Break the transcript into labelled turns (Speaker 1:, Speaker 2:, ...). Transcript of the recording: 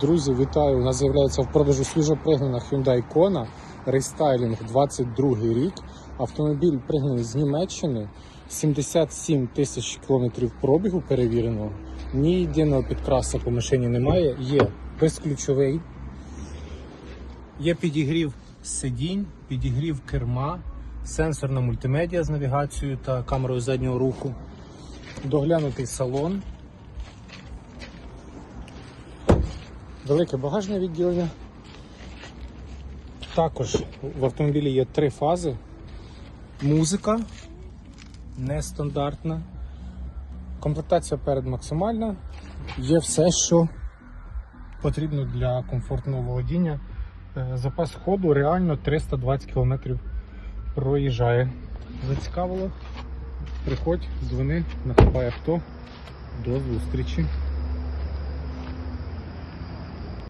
Speaker 1: Друзі, вітаю! У нас з'являється в продажу свіжопригнана Hyundai Kona рестайлінг 22 рік. Автомобіль пригнаний з Німеччини. 77 тисяч кілометрів пробігу перевіреного. Ні єдиного підкраса по машині немає. Є безключовий. Є підігрів сидінь, підігрів керма, сенсорна мультимедіа з навігацією та камерою заднього руху. Доглянутий салон. Велике багажне відділення. Також в автомобілі є три фази. Музика нестандартна. Комплектація перед максимальна. Є все, що потрібно для комфортного володіння. Е, Запас ходу реально 320 км проїжджає. Зацікавило? Приходь, дзвони, нахапай авто. До зустрічі.